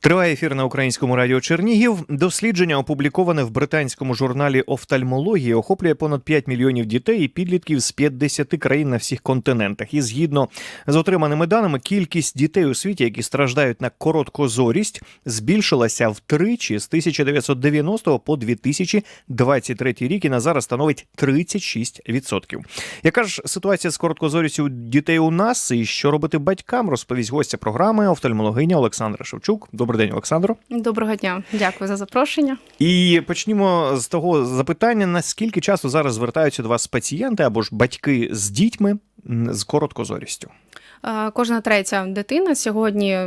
Триває ефір на українському радіо Чернігів. Дослідження, опубліковане в британському журналі офтальмології, охоплює понад 5 мільйонів дітей і підлітків з 50 країн на всіх континентах. І згідно з отриманими даними, кількість дітей у світі, які страждають на короткозорість, збільшилася втричі з 1990 по 2023 рік і на зараз становить 36%. Яка ж ситуація з короткозорістю дітей у нас і що робити батькам, розповість гостя програми офтальмологиня Олександра Шевчук. Добрий день, Олександро. Доброго дня, дякую за запрошення. І почнімо з того запитання: наскільки часто зараз звертаються до вас пацієнти або ж батьки з дітьми з короткозорістю? Е, Кожна третя дитина сьогодні.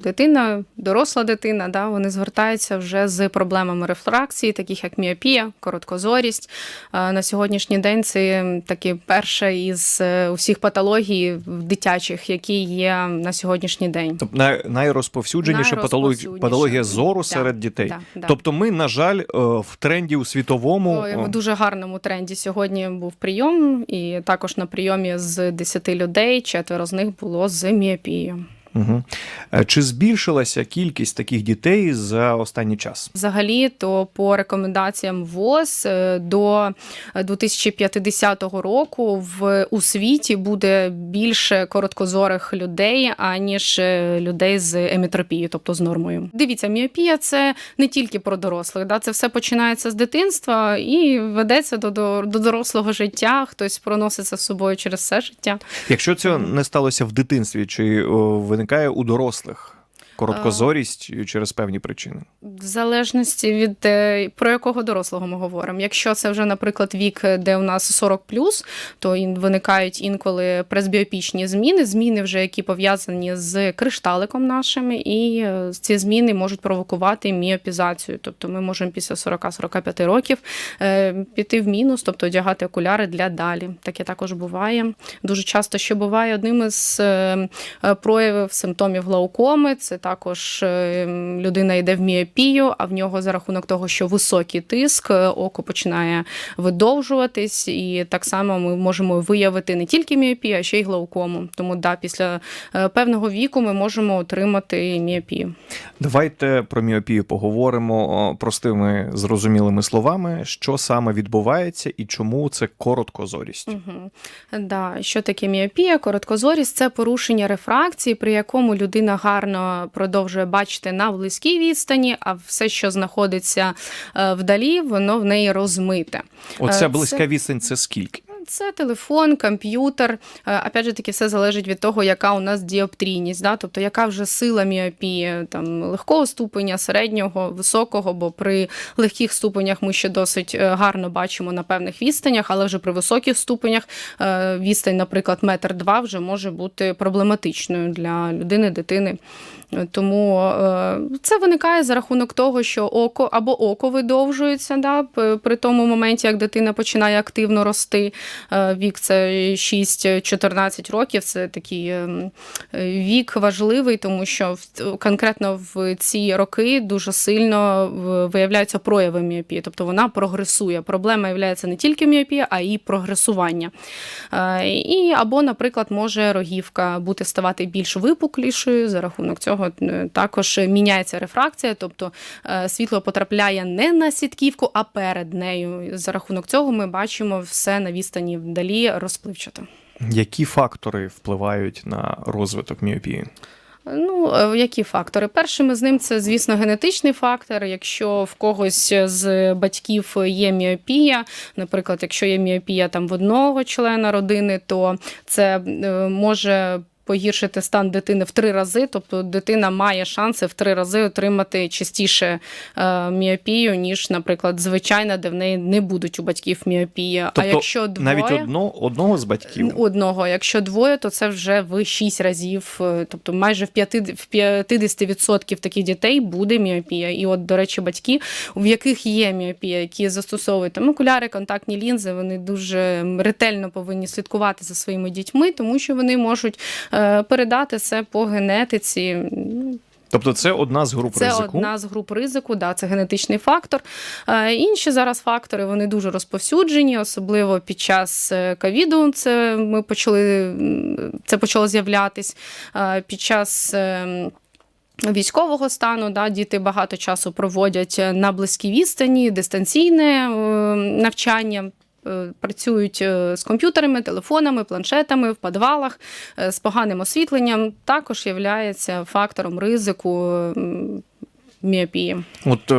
Дитина, доросла дитина, да, вони звертаються вже з проблемами рефракції, таких як міопія, короткозорість. Е, На сьогоднішній день це таки перша із е, усіх патологій дитячих, які є на сьогоднішній день. Тобто най- найрозповсюдженіша патологія, патологія зору Да, серед дітей. да, да. Тобто, ми, на жаль, е, в тренді у світовому. В дуже гарному тренді сьогодні був прийом, і також на прийомі з 10 людей четверо з них було з міопією. Угу. Чи збільшилася кількість таких дітей за останній час? Взагалі, то по рекомендаціям ВОЗ е, до 2050 року в у світі буде більше короткозорих людей, аніж е, людей з емітропією, тобто з нормою. Дивіться, міопія це не тільки про дорослих, да, це все починається з дитинства і ведеться до, до, до дорослого життя. Хтось проноситься з собою через все життя. Якщо це не сталося в дитинстві, чи о, виникає у дорослих короткозорість через певні причини? В залежності від е, про якого дорослого ми говоримо. Якщо це вже, наприклад, вік, де у нас 40+, то виникають інколи пресбіопічні зміни, зміни вже які пов'язані з кришталиком нашим, і е, ці зміни можуть провокувати міопізацію. Тобто ми можемо після 40-45 років е, піти в мінус, тобто одягати окуляри для далі. Таке також буває. Дуже часто ще буває одним із е, е, проявів симптомів глаукоми. Це також е, людина йде в міопію, а в нього за рахунок того, що високий тиск, е, око починає видовжуватись, і так само ми можемо виявити не тільки міопію, а ще й глаукому. Тому да, після е, певного віку ми можемо отримати міопію. Давайте про міопію поговоримо простими зрозумілими словами, що саме відбувається і чому це короткозорість. Угу. Да, що таке міопія? Короткозорість це порушення рефракції, при якому людина гарно продовжує бачити на близькій відстані, а все, що знаходиться е, вдалі, воно в неї розмите. Оця Е, близька це- відстань це скільки? Це телефон, комп'ютер. Е, Опять же таки, все залежить від того, яка у нас діоптрійність, да? тобто яка вже сила міопії, там легкого ступеня, середнього, високого, бо при легких ступенях ми ще досить гарно бачимо на певних відстанях, але вже при високих ступенях відстань, наприклад, метр два вже може бути проблематичною для людини, дитини. Тому е, це виникає за рахунок того, що око або око видовжується да, при тому моменті, як дитина починає активно рости. Е, Вік це 6-14 років. Це такий е, вік важливий, тому що конкретно в ці роки дуже сильно виявляються прояви міопії, тобто вона прогресує. Проблема є не тільки міопія, а й прогресування. І або, наприклад, може рогівка бути ставати більш випуклішою. За рахунок цього е, також міняється рефракція, тобто е, світло потрапляє не на сітківку, а перед нею. За рахунок цього ми бачимо все на відстані вдалі розпливчато. Які фактори впливають на розвиток міопії? Ну, е, які фактори? Першими з ним це, звісно, генетичний фактор. Якщо в когось з батьків є міопія, наприклад, якщо є міопія там в одного члена родини, то це може. Погіршити стан дитини в три рази, тобто дитина має шанси в три рази отримати частіше е, міопію, ніж, наприклад, звичайна, де в неї не будуть у батьків міопії. Тобто а якщо двоє, навіть одно, одного з батьків. Одного, якщо двоє, то це вже в 6 разів, е, тобто майже в 50%, в 50% таких дітей буде міопія. І от, до речі, батьки, в яких є міопія, які застосовують там окуляри, контактні лінзи, вони дуже ретельно повинні слідкувати за своїми дітьми, тому що вони можуть е, передати це по генетиці. Тобто це одна з груп це ризику. одна з груп ризику, да, це генетичний фактор. Е, Інші зараз фактори вони дуже розповсюджені, особливо під час е, ковіду. Це ми почали це почало з'являтись Е, під час. е, Військового стану да, діти багато часу проводять на близькій відстані, дистанційне е, навчання. Е, Працюють е, з комп'ютерами, телефонами, планшетами в підвалах е, з поганим освітленням, також є фактором ризику міопії. От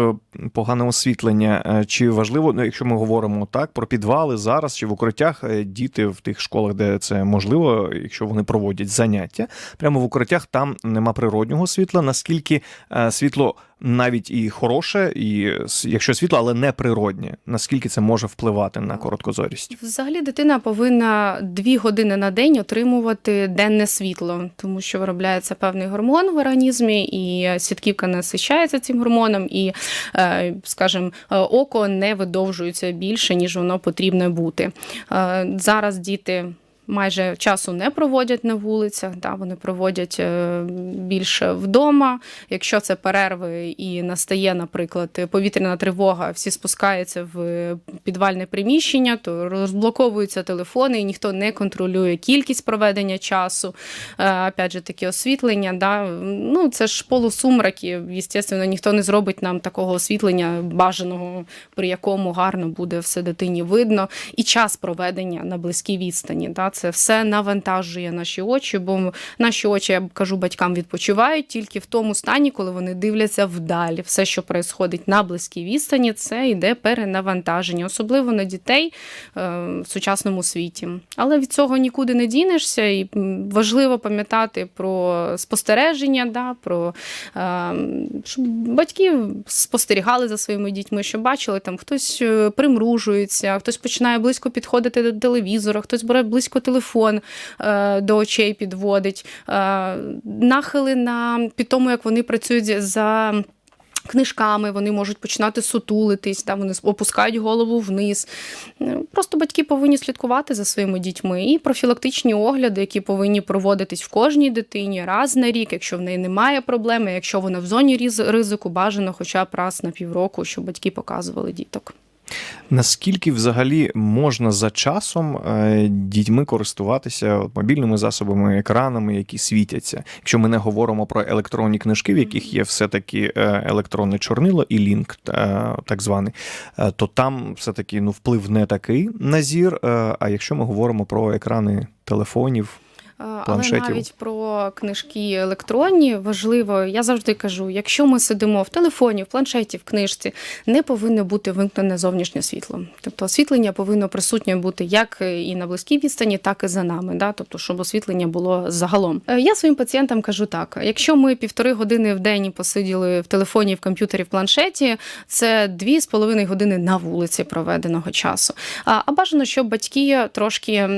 погане освітлення. Чи важливо, ну, якщо ми говоримо так про підвали зараз чи в укриттях діти в тих школах, де це можливо, якщо вони проводять заняття, прямо в укриттях там нема природнього світла. Наскільки світло навіть і хороше, і якщо світло, але не природнє, наскільки це може впливати на короткозорість? Взагалі дитина повинна дві години на день отримувати денне світло, тому що виробляється певний гормон в організмі, і сітківка насичається цим гормоном, і, е, скажімо, е, око не видовжується більше, ніж воно потрібно бути. Е, Зараз діти. Майже часу не проводять на вулицях, да, вони проводять е, більше вдома. Якщо це перерви і настає, наприклад, повітряна тривога, всі спускаються в підвальне приміщення, то розблоковуються телефони, і ніхто не контролює кількість проведення часу. Е, Опять же, таке освітлення. Да. Ну, це ж полусумраки. Звісно, ніхто не зробить нам такого освітлення бажаного, при якому гарно буде все дитині видно. І час проведення на близькій відстані. Да. Це все навантажує наші очі, бо наші очі, я кажу, батькам відпочивають тільки в тому стані, коли вони дивляться вдалі. Все, що відбувається на близькій відстані, це йде перенавантаження, особливо на дітей е, в сучасному світі. Але від цього нікуди не дінешся, і важливо пам'ятати про спостереження, да, про е, щоб батьки спостерігали за своїми дітьми, щоб бачили, там хтось е, примружується, хтось починає близько підходити до телевізора, хтось бере близько телефон е, до очей підводить, е, нахили на під тому, як вони працюють за. Книжками вони можуть починати сутулитись, та вони опускають голову вниз. Е, Просто батьки повинні слідкувати за своїми дітьми і профілактичні огляди, які повинні проводитись в кожній дитині раз на рік, якщо в неї немає проблеми, якщо вона в зоні ризику, бажано хоча б раз на півроку, щоб батьки показували діток. Наскільки взагалі можна за часом е, дітьми користуватися мобільними засобами, екранами, які світяться? Якщо ми не говоримо про електронні книжки, в яких є все-таки е, електронне чорнило і лінк, е, так званий, то там все-таки ну, вплив не такий на зір. А якщо ми говоримо про екрани телефонів, Е, Але навіть про книжки електронні важливо, я завжди кажу: якщо ми сидимо в телефоні, в планшеті, в книжці, не повинно бути вимкнене зовнішнє світло. Тобто освітлення повинно присутнє бути як і на близькій відстані, так і за нами. Да? Тобто, щоб освітлення було загалом. Е, Я своїм пацієнтам кажу так: якщо ми півтори години в день посиділи в телефоні, в комп'ютері, в планшеті, це дві з половиною години на вулиці проведеного часу. А, бажано, щоб батьки трошки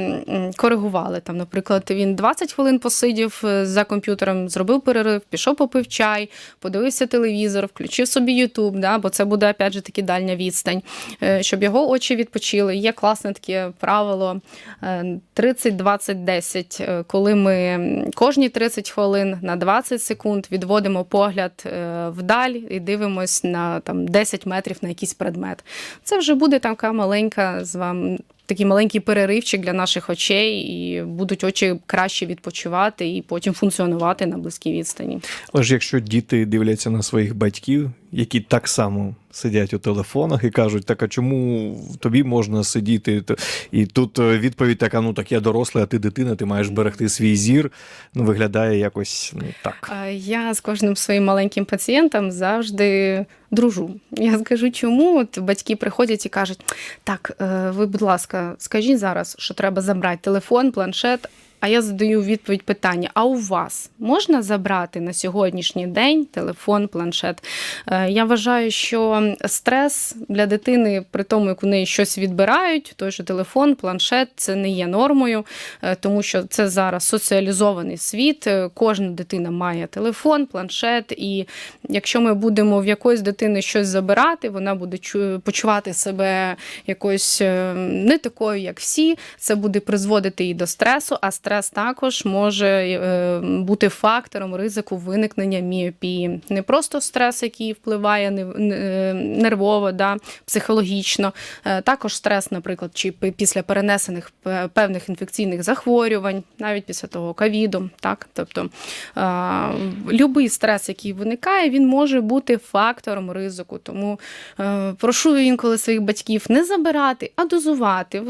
коригували. Там, наприклад, він 20 хвилин посидів е, за комп'ютером, зробив перерив, пішов попив чай, подивився телевізор, включив собі Ютуб, да, бо це буде опять же таки дальня відстань, е, щоб його очі відпочили. Є класне таке правило е, 30-20-10, е, коли ми кожні 30 хвилин на 20 секунд відводимо погляд вдаль і дивимось на там 10 метрів на якийсь предмет. Це вже буде така маленька з вами. Такий маленький переривчик для наших очей, і будуть очі краще відпочивати і потім функціонувати на близькій відстані. Але ж якщо діти дивляться на своїх батьків, які так само сидять у телефонах і кажуть, так а чому тобі можна сидіти? І тут е, відповідь така: ну так я дорослий, а ти дитина, ти маєш берегти свій зір. Ну, виглядає якось ну так. Я з кожним своїм маленьким пацієнтом завжди дружу. Я скажу, чому от батьки приходять і кажуть: так, е, ви, будь ласка, скажіть зараз, що треба забрати телефон, планшет. А я задаю відповідь питання: а у вас можна забрати на сьогоднішній день телефон, планшет? Е, Я вважаю, що стрес для дитини, при тому, як у неї щось відбирають, той же телефон, планшет, це не є нормою, е, тому що це зараз соціалізований світ. Е, Кожна дитина має телефон, планшет, і якщо ми будемо в якоїсь дитини щось забирати, вона буде почувати себе якось не такою, як всі. Це буде призводити і до стресу, а стрес стрес також може е, бути фактором ризику виникнення міопії. Не просто стрес, який впливає нервово, да, психологічно. Е, Також стрес, наприклад, чи після перенесених певних інфекційних захворювань, навіть після того ковіду. Так? Тобто любий стрес, який виникає, він може бути фактором ризику. Тому е, прошу інколи своїх батьків не забирати, а дозувати.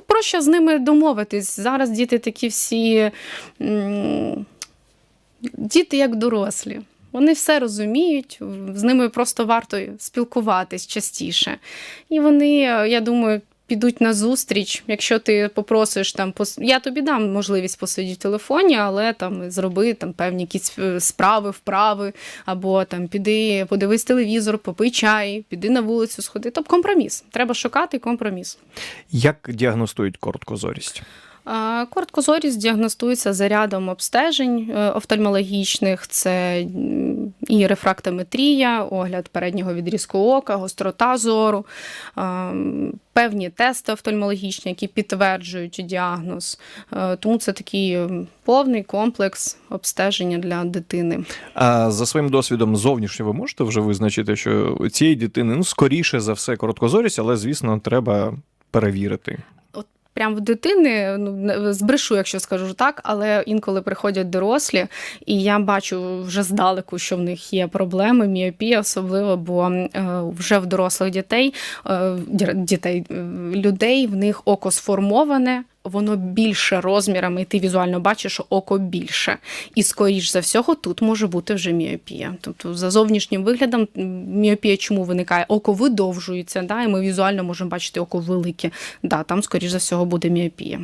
Проще з ними домовитись. Зараз діти такі всі діти як дорослі. Вони все розуміють, з ними просто варто спілкуватись частіше. І вони, я думаю, підуть на зустріч. Якщо ти попросиш там, пос- я тобі дам можливість посидіти в телефоні, але там зроби там певні якісь е, справи, вправи, або там піди, подивись телевізор, попий чай, піди на вулицю, сходи. Тобто компроміс. Треба шукати компроміс. Як діагностують короткозорість? Короткозорість діагностується за рядом обстежень е, офтальмологічних: це і рефрактометрія, огляд переднього відрізку ока, гострота зору, певні тести офтальмологічні, які підтверджують діагноз. Е, Тому це такий повний комплекс обстеження для дитини. А за своїм досвідом зовнішньо ви можете вже визначити, що цієї дитини ну скоріше за все короткозорість, але звісно, треба перевірити. Прям в дитини, ну збрешу, якщо скажу так, але інколи приходять дорослі, і я бачу вже здалеку, що в них є проблеми, міопія, особливо, бо е, вже в дорослих дітей, е, дітей, е, людей в них око сформоване. Воно більше розмірами, і ти візуально бачиш, що око більше. І скоріш за всього тут може бути вже міопія. Тобто, за зовнішнім виглядом міопія чому виникає? Око видовжується, да, і ми візуально можемо бачити око велике. Да, там, скоріш за всього, буде міопія.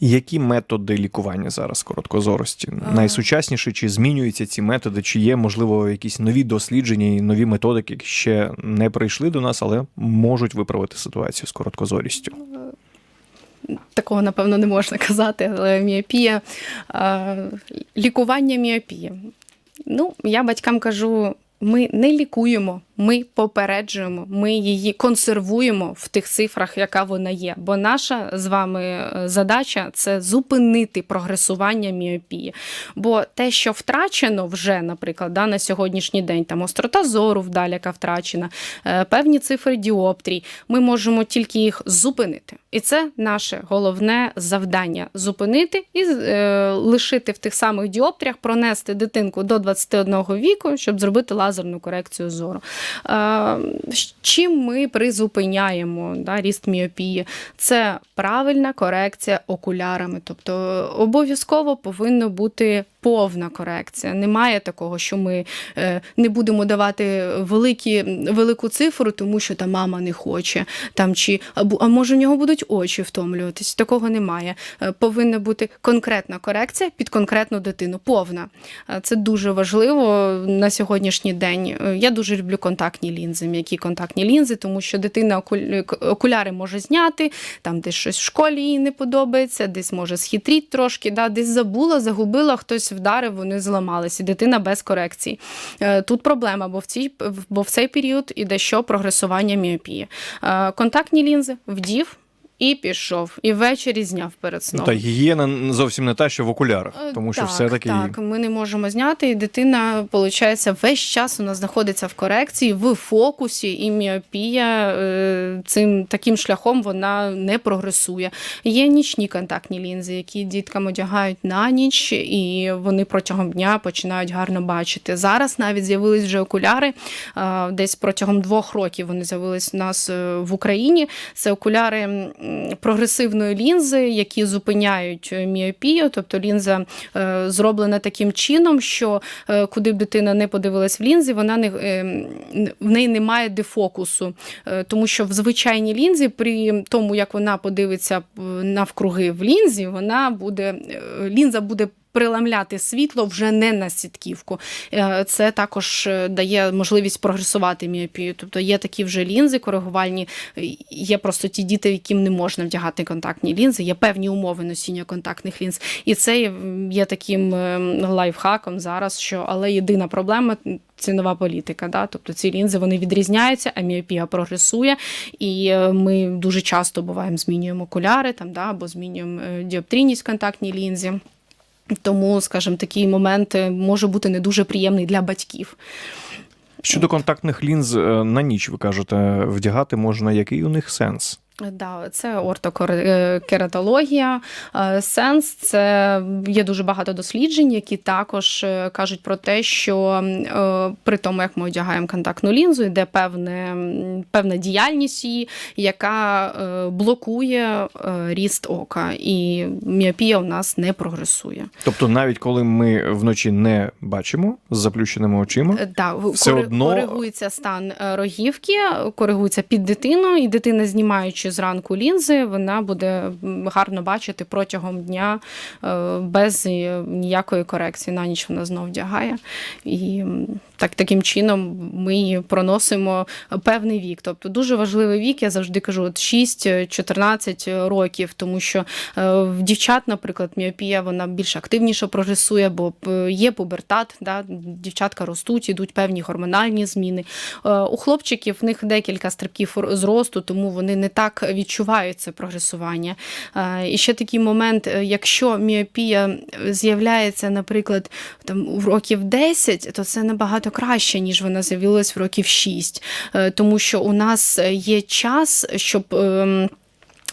Які методи лікування зараз короткозорості? Найсучасніші, чи змінюються ці методи, чи є, можливо, якісь нові дослідження і нові методики, які ще не прийшли до нас, але можуть виправити ситуацію з короткозорістю? Такого, напевно, не можна казати, але міопія, е, лікування міопії. Ну, я батькам кажу: ми не лікуємо, ми попереджуємо, ми її консервуємо в тих цифрах, яка вона є. Бо наша з вами е, задача це зупинити прогресування міопії. Бо те, що втрачено вже, наприклад, да, на сьогоднішній день, там острота зору вдалі, яка втрачена, е, певні цифри діоптрій, ми можемо тільки їх зупинити. І це наше головне завдання зупинити і е, лишити в тих самих діоптріях, пронести дитинку до 21 віку, щоб зробити лазерну корекцію зору. Е, чим ми призупиняємо да, ріст міопії? Це правильна корекція окулярами. Тобто обов'язково повинно бути повна корекція. Немає такого, що ми е, не будемо давати великі, велику цифру, тому що та мама не хоче. Там, чи, а може в нього будуть очі втомлюватись. Такого немає. Е, Повинна бути конкретна корекція під конкретну дитину, повна. Е, Це дуже важливо на сьогоднішній день. Я дуже люблю контактні лінзи, м'які контактні лінзи, тому що дитина окуляри може зняти, там десь щось в школі їй не подобається, десь може схитріть трошки, да, десь забула, загубила, хтось вдарив, вони зламалися, дитина без корекції. Е, Тут проблема, бо в, цій, бо в цей період іде що прогресування міопії. Е, Контактні лінзи вдів. І пішов, і ввечері зняв перед Ну, сном. та гігієна зовсім не та, що в окулярах, Е, тому що так, все-таки так, ми не можемо зняти, і дитина, виходить, весь час у нас знаходиться в корекції, в фокусі, і міопія е, цим таким шляхом вона не прогресує. Є нічні контактні лінзи, які діткам одягають на ніч, і вони протягом дня починають гарно бачити. Зараз навіть з'явились вже окуляри. Десь протягом двох років вони з'явились у нас е, в Україні. Це окуляри прогресивної лінзи, які зупиняють е, міопію, тобто лінза е, зроблена таким чином, що е, куди б дитина не подивилась в лінзі, вона не в неї немає дефокусу, тому що в звичайній лінзі, при тому як вона подивиться навкруги в лінзі, вона буде лінза буде приламляти світло вже не на сітківку. Е, Це також е, дає можливість прогресувати міопію. Тобто є такі вже лінзи коригувальні, є просто ті діти, яким не можна вдягати контактні лінзи, є певні умови носіння контактних лінз. І це є- таким е, лайфхаком зараз, що але єдина проблема. Цінова політика, да? тобто ці лінзи вони відрізняються, а міопія прогресує, і е, ми дуже часто буваємо змінюємо окуляри там, да? або змінюємо діоптрійність в контактній лінзі. Тому, скажімо, такі момент е, може бути не дуже приємний для батьків. Щодо контактних лінз е, на ніч, ви кажете, вдягати можна, який у них сенс? Да, це ортокератологія. Е, Сенс це є дуже багато досліджень, які також е, кажуть про те, що е, при тому, як ми одягаємо контактну лінзу, йде певне, певна діяльність її, яка блокує ріст ока, і міопія у нас не прогресує. Тобто, навіть коли ми вночі не бачимо з заплющеними очима, Да, Все кори- одно- коригується стан рогівки, коригується під дитину, і дитина, знімаючи зранку лінзи, вона буде гарно бачити протягом дня е, без е, ніякої корекції. На ніч вона знов вдягає. І так, таким чином ми проносимо певний вік. Тобто дуже важливий вік, я завжди кажу, от 6-14 років, тому що е, в дівчат, наприклад, міопія вона більш активніше прогресує, бо е, є пубертат, да, дівчатка ростуть, ідуть певні гормональні зміни. Е, У хлопчиків в них декілька стрибків зросту, тому вони не так відчувають це прогресування. Е, І ще такий момент, е, якщо міопія з'являється, наприклад, там у років 10, то це набагато краще, ніж вона з'явилась в років 6. Е, Тому що у нас є час, щоб.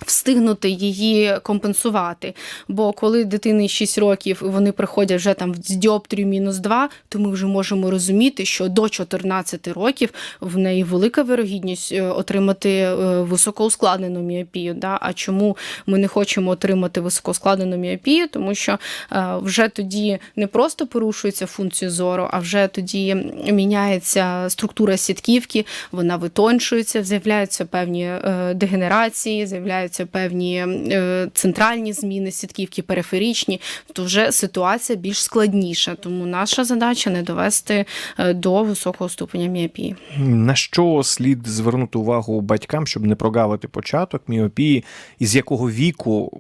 Встигнути її компенсувати. Бо коли дитині 6 років і вони приходять вже там з діоптрію мінус 2, то ми вже можемо розуміти, що до 14 років в неї велика вирогідність е, отримати е, високоускладнену міопію. Да? А чому ми не хочемо отримати високоускладнену міопію? Тому що е, вже тоді не просто порушується функція зору, а вже тоді міняється структура сітківки, вона витончується, з'являються певні дегенерації, з'являються певні е, центральні зміни сітківки, периферічні, то вже ситуація більш складніша. Тому наша задача не довести е, до високого ступеня міопії. на що слід звернути увагу батькам, щоб не прогавити початок міопії, і з якого віку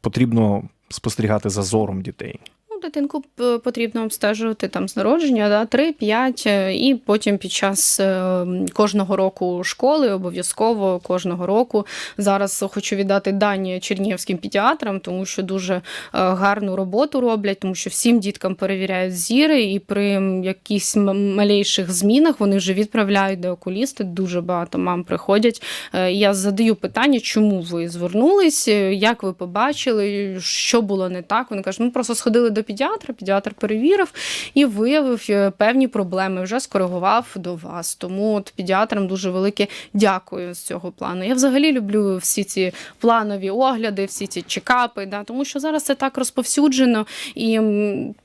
потрібно спостерігати за зором дітей? Ну, дитинку потрібно обстежувати там з народження, да, 3-5, е, і потім під час е, кожного року школи, обов'язково кожного року. Зараз хочу віддати дані чернігівським педіатрам, тому що дуже е, гарну роботу роблять, тому що всім діткам перевіряють зіри, і при якихось м- малейших змінах вони вже відправляють до окуліста. Дуже багато мам приходять. Е, Я задаю питання, чому ви звернулись, е, як ви побачили, що було не так. Вони кажуть, ми просто сходили до педіатра, педіатр перевірив і виявив е, певні проблеми, вже скоригував до вас. Тому от педіатрам дуже велике дякую з цього плану. Я взагалі люблю всі ці планові огляди, всі ці чекапи, да, тому що зараз це так розповсюджено, і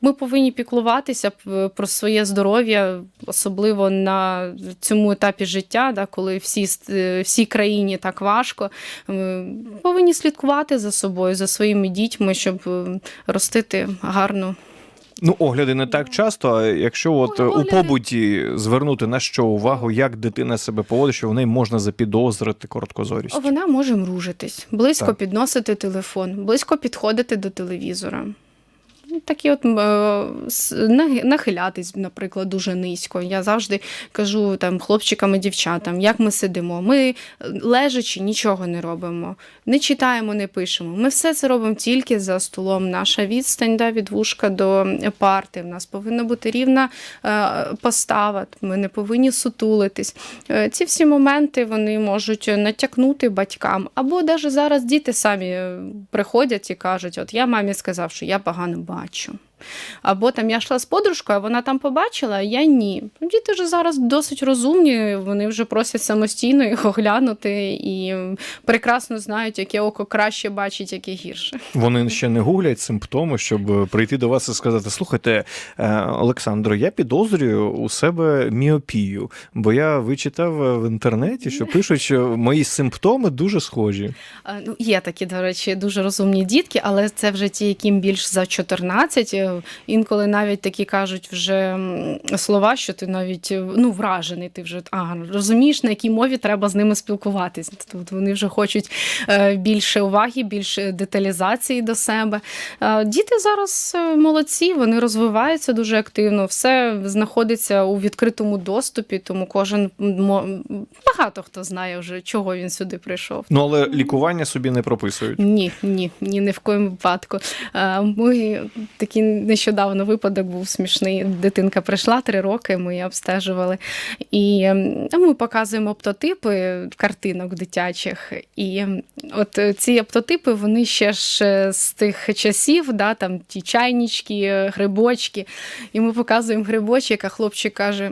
ми повинні піклуватися про своє здоров'я, особливо на цьому етапі життя, да, коли всі, е, всій країні так важко. Ми повинні слідкувати за собою, за своїми дітьми, щоб ростити гарно. Ну, огляди не так часто. А якщо от у побуті звернути на що увагу, як дитина себе поводить, що в неї можна запідозрити короткозорість. Вона може мружитись, близько Так. підносити телефон, близько підходити до телевізора. Такі от е, нахилятись, наприклад, дуже низько. Я завжди кажу там хлопчикам і дівчатам, як ми сидимо. Ми е, лежачи нічого не робимо, не читаємо, не пишемо. Ми все це робимо тільки за столом. Наша відстань да, від вушка до парти. В нас повинна бути рівна е, постава. Ми не повинні сутулитись. Ці всі моменти вони можуть натякнути батькам. Або навіть зараз діти самі приходять і кажуть: От я мамі сказав, що я погано бачу. ótimo. Або там я йшла з подружкою, а вона там побачила, а я ні. Ну, Діти вже зараз досить розумні, вони вже просять самостійно їх оглянути і прекрасно знають, яке око краще бачить, яке гірше. Вони ще не гуглять симптоми, щоб е, прийти до вас і сказати: слухайте, е, Олександро, я підозрюю у себе міопію, бо я вичитав е, в інтернеті, що пишуть, що мої симптоми дуже схожі. Ну, є такі, до речі, дуже розумні дітки, але це вже ті, яким більш за 14, Е, Інколи навіть такі кажуть вже слова, що ти навіть е, ну, вражений. Ти вже а, розумієш, на якій мові треба з ними спілкуватись. Тобто вони вже хочуть е, більше уваги, більше деталізації до себе. Е, Діти зараз молодці, вони розвиваються дуже активно, все знаходиться у відкритому доступі, тому кожен багато хто знає вже, чого він сюди прийшов. Ну але лікування собі не прописують. Ні, ні, ні, ні в коєму випадку. Ми такий нещодавно випадок був смішний. Дитинка прийшла три роки, ми її обстежували. І ем, ми показуємо оптотипи картинок дитячих. І ем, от е, ці оптотипи, вони ще ж е, з тих часів, да, там ті чайнички, е, грибочки. І ми показуємо грибочок, а хлопчик каже: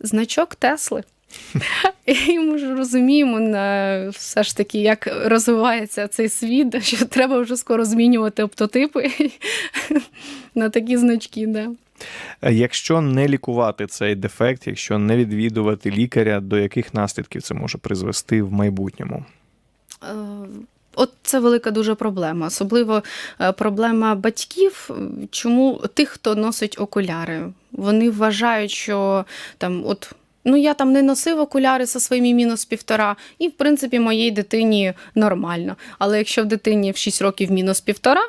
значок Тесли. І ми ж розуміємо на все ж таки, як розвивається цей світ, що треба вже скоро змінювати оптотипи на такі значки. Да. Якщо не лікувати цей дефект, якщо не відвідувати лікаря, до яких наслідків це може призвести в майбутньому? Е, От це велика дуже проблема, особливо е, проблема батьків. Чому тих, хто носить окуляри, вони вважають, що там от. Ну, я там не носив окуляри зі своїми мінус півтора, і в принципі моїй дитині нормально. Але якщо в дитині в 6 років мінус півтора,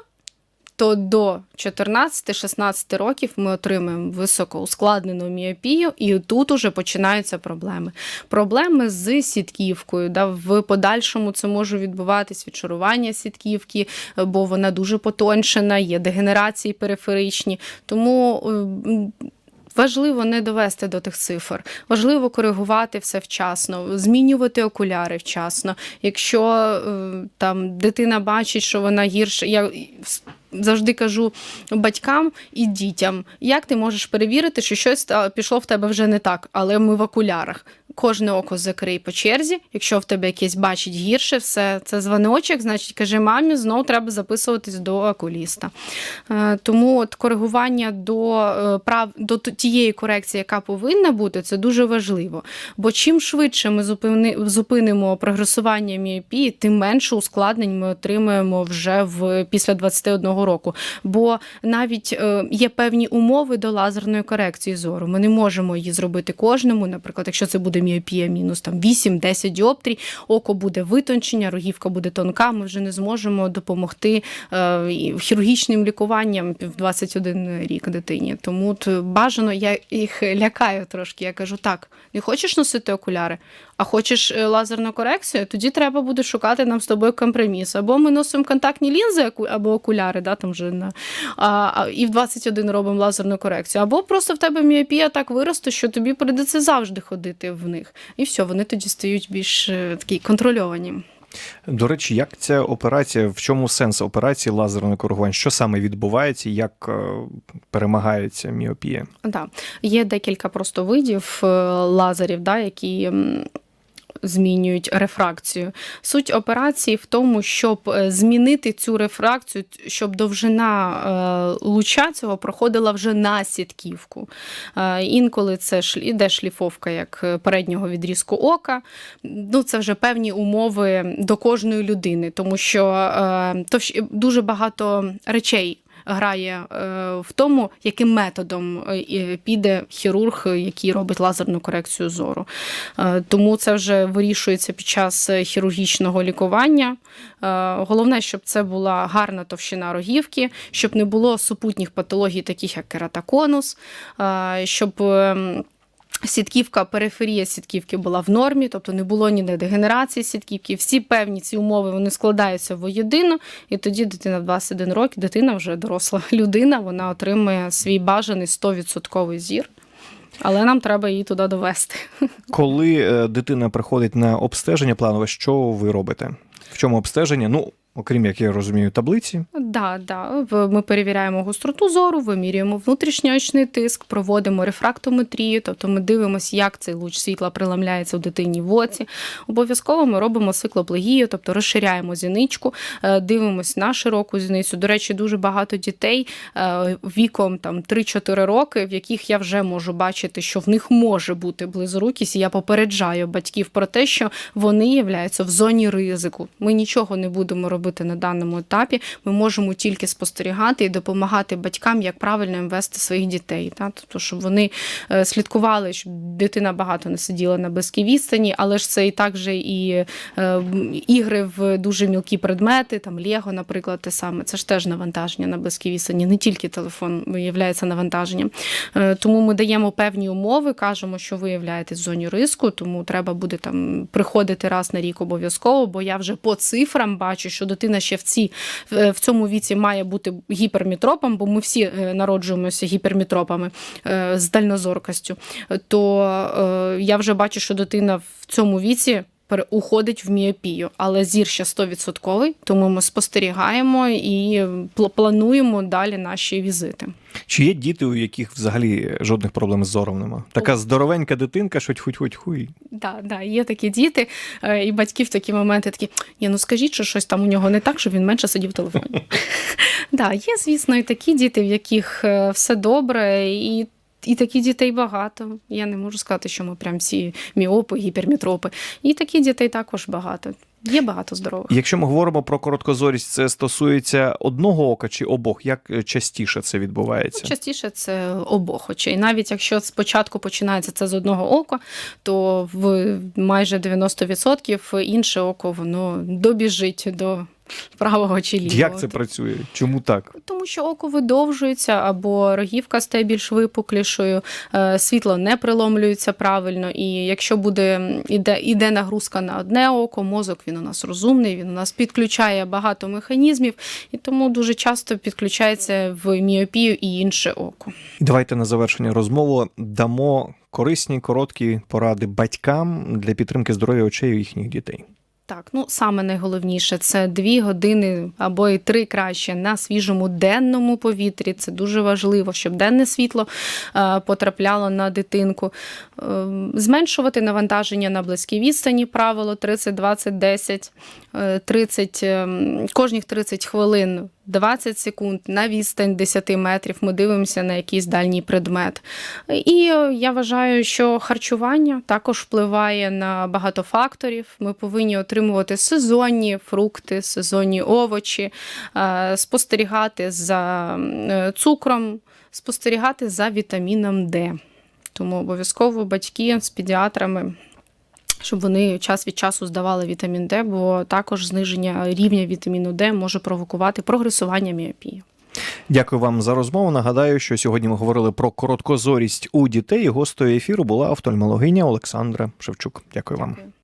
то до 14-16 років ми отримаємо високоускладнену міопію, і тут уже починаються проблеми. Проблеми з сітківкою. Да, в подальшому це може відбуватись відшарування сітківки, бо вона дуже потончена, є дегенерації периферичні. Тому. Важливо не довести до тих цифр, важливо коригувати все вчасно, змінювати окуляри вчасно. Якщо е, там дитина бачить, що вона гірше, я завжди кажу батькам і дітям, як ти можеш перевірити, що щось пішло в тебе вже не так, але ми в окулярах. Кожне око закрий по черзі. Якщо в тебе якесь бачить гірше, все це дзвоночок, значить каже мамі, знову треба записуватись до окуліста. Е, Тому от коригування до е, прав до тієї корекції, яка повинна бути, це дуже важливо. Бо чим швидше ми зупини, зупинимо прогресування міопії, тим менше ускладнень ми отримаємо вже в після 21 року. Бо навіть е, є певні умови до лазерної корекції зору. Ми не можемо її зробити кожному. Наприклад, якщо це буде міопія мінус там 8-10 діоптрій, око буде витончення, рогівка буде тонка. Ми вже не зможемо допомогти е, хірургічним лікуванням в 21 рік дитині. Тому от бажано я їх лякаю трошки. Я кажу: так, не хочеш носити окуляри, а хочеш е, лазерну корекцію, тоді треба буде шукати нам з тобою компроміс. Або ми носимо контактні лінзи або окуляри, да, там вже на а, а, і в 21 робимо лазерну корекцію. Або просто в тебе міопія так виросте, що тобі прийдеться завжди ходити в них. І все, вони тоді стають більш е, такі контрольовані. До речі, як ця операція, в чому сенс операції лазерного коригування? Що саме відбувається, як е, перемагається міопія? Да. Є декілька просто видів лазерів, да, які. Змінюють рефракцію. Суть операції в тому, щоб е, змінити цю рефракцію, щоб довжина е, луча цього проходила вже на сітківку. Е, інколи це іде шліфовка як переднього відрізку ока. Ну, це вже певні умови до кожної людини, тому що дуже багато речей грає е, в тому, яким методом е, піде хірург, який робить лазерну корекцію зору. Е, Тому це вже вирішується під час хірургічного лікування. Головне, щоб це була гарна товщина рогівки, щоб не було супутніх патологій, таких як кератоконус, щоб. Сітківка, периферія сітківки була в нормі, тобто не було ніде дегенерації сітківки. Всі певні ці умови вони складаються воєдино, і тоді дитина в 21 рок, дитина вже доросла людина, вона отримує свій бажаний 100% зір. Але нам треба її туди довести. Коли е, дитина приходить на обстеження планове, що ви робите? В чому обстеження? Ну, окрім як я розумію, таблиці. Да, да. В- Ми перевіряємо гостроту зору, вимірюємо внутрішньоочний тиск, проводимо рефрактометрію, тобто ми дивимося, як цей луч світла приламляється у дитині в оці. Обов'язково ми робимо циклоплегію, тобто розширяємо зіничку, е, дивимося на широку зіницю. До речі, дуже багато дітей е, віком там 3-4 роки, в яких я вже можу бачити, що в них може бути близорукість, і я попереджаю батьків про те, що вони являються в зоні ризику. Ми нічого не будемо робити робити на даному етапі. Ми можемо тільки спостерігати і допомагати батькам, як правильно вести своїх дітей. Та? Тобто, щоб вони е, слідкували, щоб дитина багато не сиділа на близькій відстані, але ж це і також і е, ігри в дуже мілкі предмети, там Лего, наприклад, те саме. Це ж теж навантаження на близькій відстані, не тільки телефон виявляється навантаженням. Е, Тому ми даємо певні умови, кажемо, що ви являєтесь в зоні риску, тому треба буде там приходити раз на рік обов'язково, бо я вже по цифрам бачу, що дитина ще в ці в в цьому віці має бути гіпермітропом, бо ми всі е, народжуємося гіпермітропами е, з дальнозоркостю. То е, я вже бачу, що дитина в цьому віці. Уходить в міопію, але зір ще 100%, тому ми спостерігаємо і плануємо далі наші візити. Чи є діти, у яких взагалі жодних проблем з зором нема? Така здоровенька дитинка, що хоть хоть хуй. Да, да, є такі діти, е, і батьки в такі моменти такі: ні, ну скажіть, що щось там у нього не так, щоб він менше сидів в телефоні. Да, є, звісно, і такі діти, в яких е, все добре, і. І таких дітей багато. Я не можу сказати, що ми прям всі міопи, гіпермітропи. І таких дітей також багато. Є багато здорових. Якщо ми говоримо про короткозорість, це стосується одного ока чи обох? Як е, частіше це відбувається? Ну, частіше це обох очей. Навіть якщо спочатку починається це з одного ока, то в майже 90% інше око воно добіжить до правого чи лівого. Як це працює? Чому так? Тому що око видовжується, або рогівка стає більш випуклішою, е, світло не приломлюється правильно. І якщо буде іде, іде нагрузка на одне око, мозок він у нас розумний, він у нас підключає багато механізмів, і тому дуже часто підключається в міопію і інше око. Давайте на завершення розмови дамо корисні короткі поради батькам для підтримки здоров'я очей у їхніх дітей. Так, ну саме найголовніше це дві години або і три краще на свіжому денному повітрі. Це дуже важливо, щоб денне світло е, потрапляло на дитинку. Е, Зменшувати навантаження на близькій відстані. Правило 30, 20, 10, е, 30, е, кожних 30 хвилин. 20 секунд на відстань 10 метрів ми дивимося на якийсь дальній предмет. І я вважаю, що харчування також впливає на багато факторів. Ми повинні отримувати сезонні фрукти, сезонні овочі, е, спостерігати за е, цукром, спостерігати за вітаміном Д. Тому обов'язково батьки з педіатрами. Щоб вони час від часу здавали вітамін Д, бо також зниження рівня вітаміну Д може провокувати прогресування міопії. Дякую вам за розмову. Нагадаю, що сьогодні ми говорили про короткозорість у дітей. Гостою ефіру була офтальмологиня Олександра Шевчук. Дякую вам. Дякую.